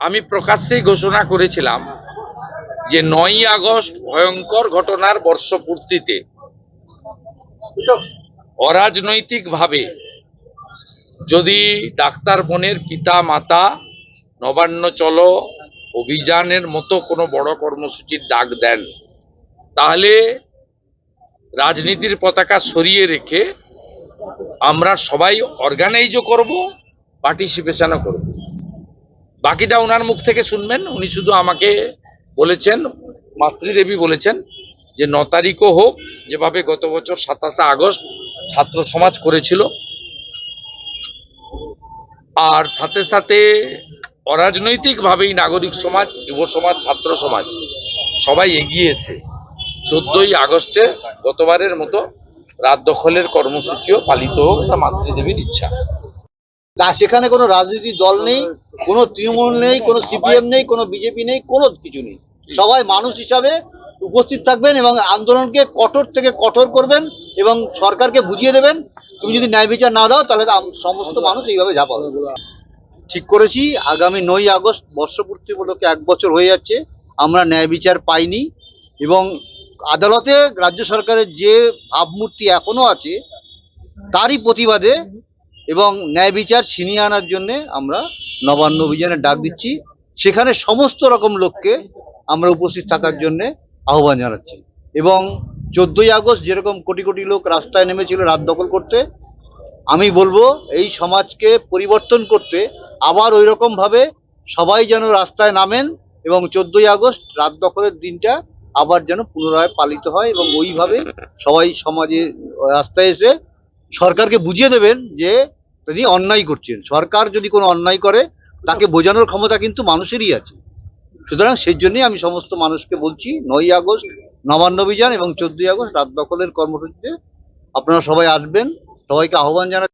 আমি প্রকাশ্যেই ঘোষণা করেছিলাম যে নয়ই আগস্ট ভয়ঙ্কর ঘটনার বর্ষপূর্তিতে অরাজনৈতিকভাবে যদি ডাক্তার বোনের পিতা মাতা নবান্ন চলো অভিযানের মতো কোনো বড় কর্মসূচির ডাক দেন, তাহলে রাজনীতির পতাকা সরিয়ে রেখে আমরা সবাই অর্গানাইজও করব পার্টিসিপেশনও করব। বাকিটা ওনার মুখ থেকে শুনবেন। উনি শুধু আমাকে বলেছেন, মাতৃদেবী বলেছেন, যে ন তারিখও হোক, যেভাবে গত বছর সাতাশে আগস্ট ছাত্র সমাজ করেছিল। আর সাথে সাথে অরাজনৈতিকভাবেই নাগরিক সমাজ, যুব সমাজ, ছাত্র সমাজ, সবাই এগিয়ে এসে চোদ্দই আগস্টে গতবারের মতো রাত দখলের কর্মসূচিও পালিত হোক, এটা মাতৃদেবীর ইচ্ছা। তা সেখানে কোনো রাজনৈতিক দল নেই। কোনো তৃণমূল নেই, কোনো সিপিএম নেই, কোনো বিজেপি নেই, কোনো কিছু নেই। সবাই মানুষ হিসাবে উপস্থিত থাকবেন এবং আন্দোলনকে কঠোর থেকে কঠোর করবেন এবং সরকারকে বুঝিয়ে দেবেন। তুমি যদি ন্যায় বিচার না দাও, তাহলে সমস্ত মানুষ এইভাবে ঝাঁপাবে ঠিক করেছি, আগামী নয় আগস্ট বর্ষপূর্তি উপলক্ষে এক বছর হয়ে যাচ্ছে, আমরা ন্যায় বিচার পাইনি এবং আদালতে রাজ্য সরকারের যে ভাবমূর্তি এখনও আছে, তারই প্রতিবাদে এবং ন্যায় বিচার ছিনিয়ে আনার জন্যে আমরা নবান্ন অভিযানের ডাক দিচ্ছি। সেখানে সমস্ত রকম লোককে আমরা উপস্থিত থাকার জন্য আহ্বান জানাচ্ছি। এবং চোদ্দই আগস্ট যেরকম কোটি কোটি লোক রাস্তায় নেমেছিল রাত দখল করতে, আমি বলব এই সমাজকে পরিবর্তন করতে আবার ওই রকমভাবে সবাই যেন রাস্তায় নামেন এবং চোদ্দই আগস্ট রাত দখলের দিনটা আবার যেন পুনরায় পালিত হয় এবং ওইভাবে সবাই সমাজে রাস্তায় এসে সরকারকে বুঝিয়ে দেবেন যে তিনি অন্যায় করছেন। সরকার যদি কোনো অন্যায় করে, তাকে বোঝানোর ক্ষমতা কিন্তু মানুষেরই আছে। সুতরাং সেই জন্যই আমি সমস্ত মানুষকে বলছি, নয়ই আগস্ট, নবান্ন অভিযান এবং চোদ্দই আগস্ট রাত দখলের কর্মসূচিতে আপনারা সবাই আসবেন, সবাইকে আহ্বান জানা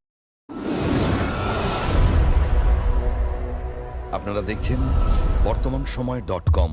আপনারা দেখছেন বর্তমান সময় ডট কম।